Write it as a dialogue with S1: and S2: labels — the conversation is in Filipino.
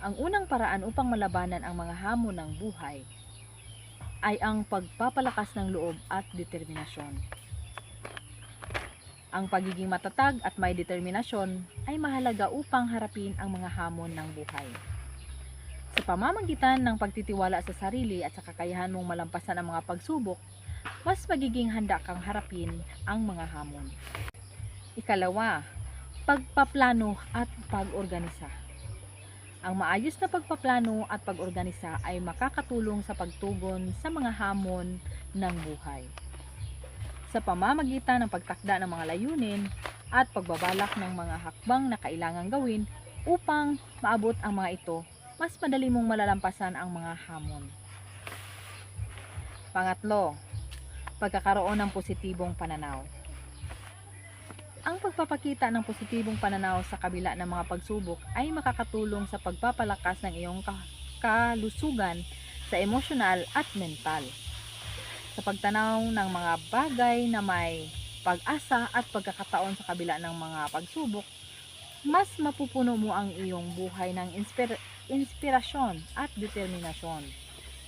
S1: Ang unang paraan upang malabanan ang mga hamon ng buhay ay ang pagpapalakas ng loob at determinasyon. Ang pagiging matatag at may determinasyon ay mahalaga upang harapin ang mga hamon ng buhay. Sa pamamagitan ng pagtitiwala sa sarili at sa kakayahan mong malampasan ang mga pagsubok, mas magiging handa kang harapin ang mga hamon. Ikalawa, pagpaplano at pag-organisa. Ang maayos na pagpaplano at pag-organisa ay makakatulong sa pagtugon sa mga hamon ng buhay. Sa pamamagitan ng pagtakda ng mga layunin at pagbabalak ng mga hakbang na kailangang gawin upang maabot ang mga ito, mas madali mong malalampasan ang mga hamon. Pangatlo, pagkakaroon ng positibong pananaw. Ang pagpapakita ng positibong pananaw sa kabila ng mga pagsubok ay makakatulong sa pagpapalakas ng iyong ka- kalusugan sa emosyonal at mental. Sa pagtanaw ng mga bagay na may pag-asa at pagkakataon sa kabila ng mga pagsubok, mas mapupuno mo ang iyong buhay ng inspir- inspirasyon at determinasyon.